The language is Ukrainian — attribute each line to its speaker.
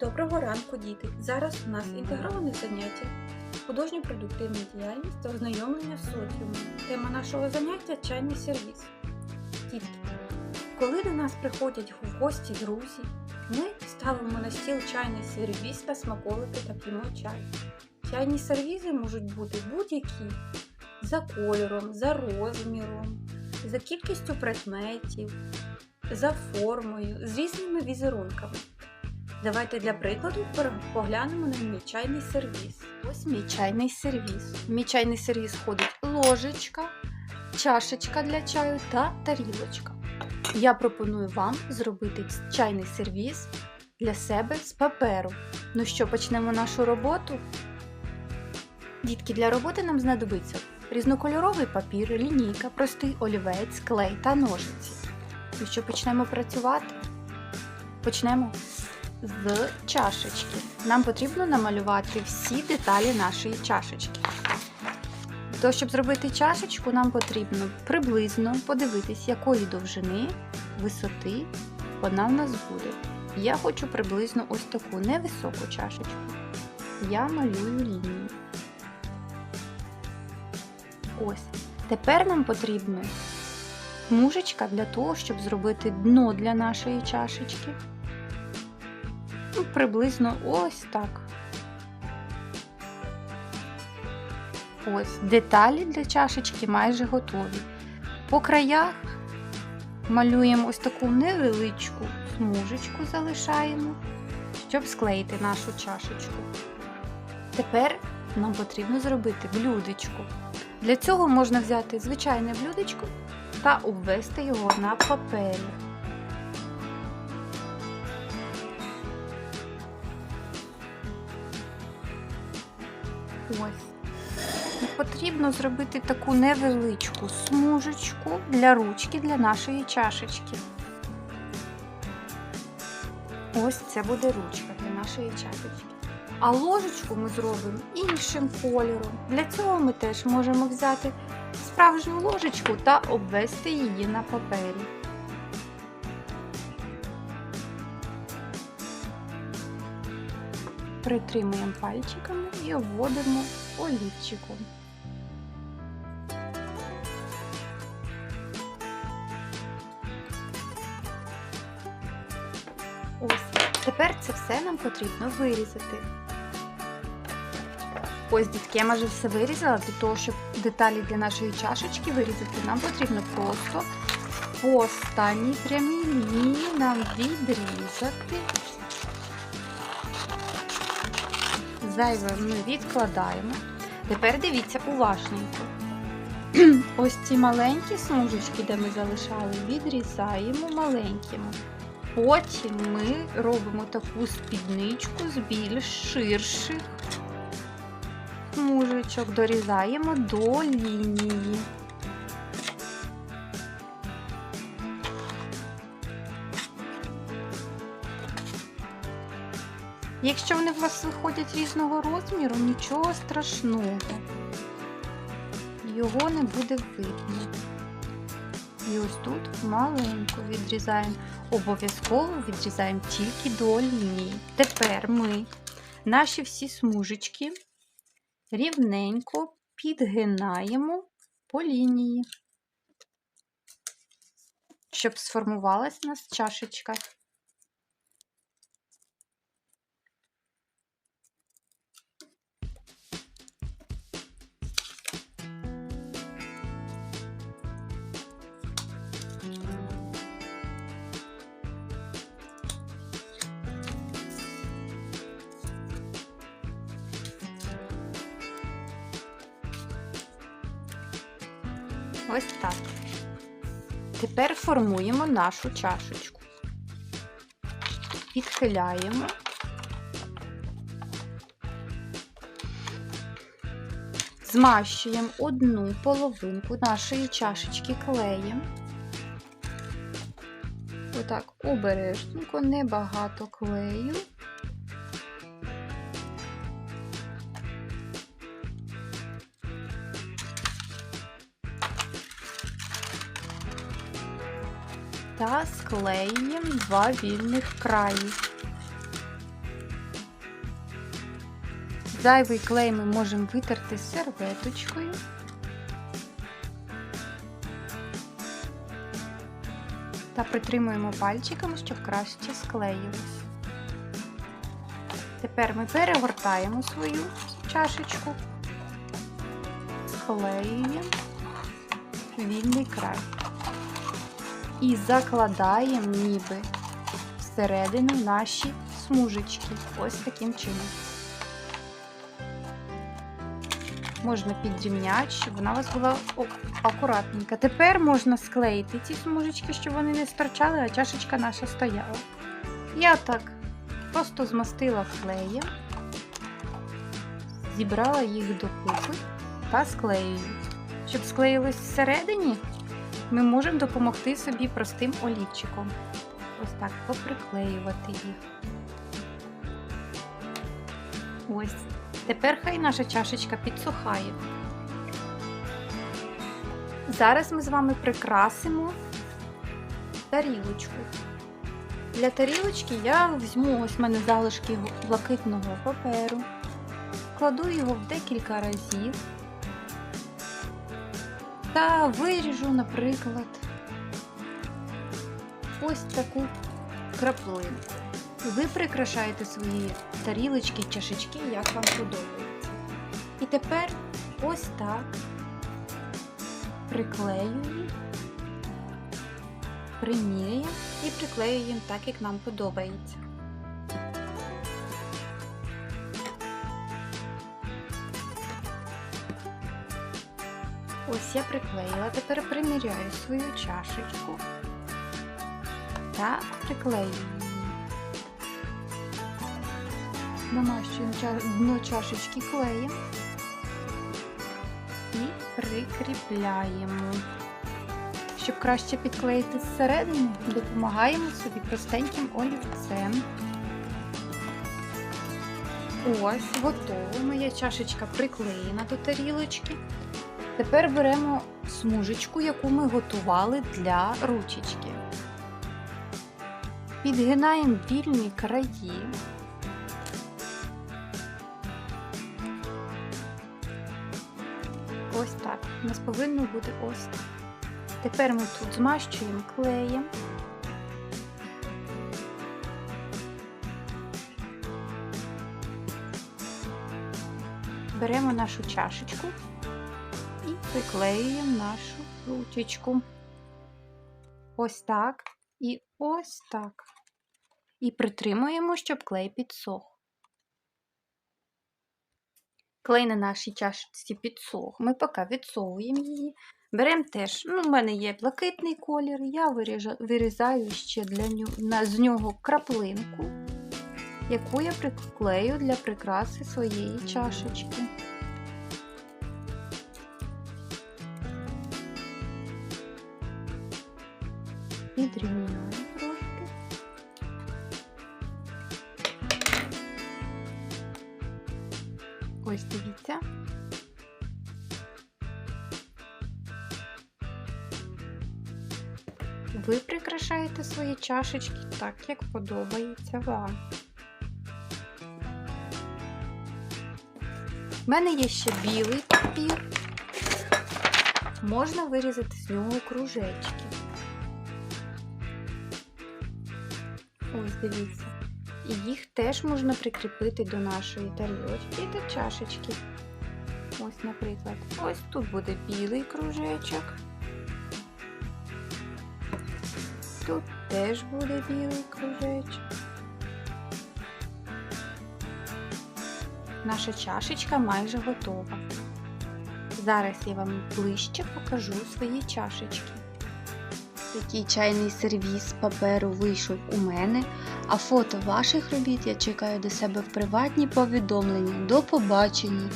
Speaker 1: Доброго ранку, діти! Зараз у нас інтегроване заняття, художньо-продуктивна діяльність та ознайомлення з соціумом. Тема нашого заняття чайний сервіс. Дітки, коли до нас приходять в гості друзі, ми ставимо на стіл чайний сервіс та смаколики та п'ємо чай. Чайні сервізи можуть бути будь-які за кольором, за розміром, за кількістю предметів, за формою, з різними візерунками. Давайте для прикладу поглянемо на мій чайний сервіс. Ось мій чайний сервіс. В мій чайний сервіс входить ложечка, чашечка для чаю та тарілочка. Я пропоную вам зробити чайний сервіс для себе з паперу. Ну що, почнемо нашу роботу? Дітки, для роботи нам знадобиться різнокольоровий папір, лінійка, простий олівець, клей та ножиці. Ну що, почнемо працювати? Почнемо з чашечки. Нам потрібно намалювати всі деталі нашої чашечки. Для щоб зробити чашечку, нам потрібно приблизно подивитись, якої довжини, висоти вона в нас буде. Я хочу приблизно ось таку невисоку чашечку. Я малюю лінію. Ось. Тепер нам потрібно смужечка для того, щоб зробити дно для нашої чашечки. Ну, приблизно ось так. Ось деталі для чашечки майже готові. По краях малюємо ось таку невеличку смужечку, залишаємо, щоб склеїти нашу чашечку. Тепер нам потрібно зробити блюдечко. Для цього можна взяти звичайне блюдечко та обвести його на папері. Ось. Потрібно зробити таку невеличку смужечку для ручки для нашої чашечки. Ось це буде ручка для нашої чашечки. А ложечку ми зробимо іншим кольором. Для цього ми теж можемо взяти справжню ложечку та обвести її на папері. Притримуємо пальчиками і обводимо олівчиком. Ось. Тепер це все нам потрібно вирізати. Ось, дітки, я майже все вирізала. Для того, щоб деталі для нашої чашечки вирізати, нам потрібно просто по останній прямій лінії нам відрізати. Зайве ми відкладаємо. Тепер дивіться уважненько. Ось ці маленькі смужечки, де ми залишали, відрізаємо маленькими. Потім ми робимо таку спідничку з більш ширших смужечок, дорізаємо до лінії. Якщо вони у вас виходять різного розміру, нічого страшного. Його не буде видно. І ось тут маленько відрізаємо. Обов'язково відрізаємо тільки до лінії. Тепер ми наші всі смужечки рівненько підгинаємо по лінії, щоб сформувалась у нас чашечка. Ось так. Тепер формуємо нашу чашечку. Відхиляємо. Змащуємо одну половинку нашої чашечки клеєм. Отак обережненько, небагато клею. Та склеюємо два вільних краї. Зайвий клей ми можемо витерти серветочкою. Та притримуємо пальчиками, щоб краще склеїлось. Тепер ми перегортаємо свою чашечку, склеюємо вільний край і закладаємо ніби всередину наші смужечки. Ось таким чином. Можна підрівняти, щоб вона у вас була акуратненька. Тепер можна склеїти ці смужечки, щоб вони не стирчали, а чашечка наша стояла. Я так просто змастила клеєм, зібрала їх докупи та склеюю. Щоб склеїлось всередині, ми можемо допомогти собі простим олівчиком. Ось так поприклеювати їх. Ось. Тепер хай наша чашечка підсухає. Зараз ми з вами прикрасимо тарілочку. Для тарілочки я візьму ось в мене залишки блакитного паперу, кладу його в декілька разів та виріжу, наприклад, ось таку краплину. Ви прикрашаєте свої тарілочки, чашечки, як вам подобається. І тепер ось так приклеюємо, приміряємо і приклеюємо так, як нам подобається. Ось я приклеїла, тепер приміряю свою чашечку та приклеюю її. Намащуємо дно чашечки клеєм і прикріпляємо. Щоб краще підклеїти зсередини, допомагаємо собі простеньким олівцем. Ось, готово. Моя чашечка приклеєна до тарілочки. Тепер беремо смужечку, яку ми готували для ручечки. Підгинаємо вільні краї. Ось так. У нас повинно бути ось так. Тепер ми тут змащуємо клеєм. Беремо нашу чашечку приклеюємо нашу ручечку. Ось так і ось так. І притримуємо, щоб клей підсох. Клей на нашій чашечці підсох. Ми поки відсовуємо її. Беремо теж, ну, в мене є блакитний колір, я вирізаю ще для нього, з нього краплинку, яку я приклею для прикраси своєї чашечки. Підрівняю трошки. Ось дивіться. Ви прикрашаєте свої чашечки так, як подобається вам. У мене є ще білий папір. Можна вирізати з нього кружечки. Ось дивіться. І їх теж можна прикріпити до нашої тарілочки та чашечки. Ось, наприклад, ось тут буде білий кружечок. Тут теж буде білий кружечок. Наша чашечка майже готова. Зараз я вам ближче покажу свої чашечки.
Speaker 2: Такий чайний сервіс паперу вийшов у мене, а фото ваших робіт я чекаю до себе в приватні повідомлення. До побачення!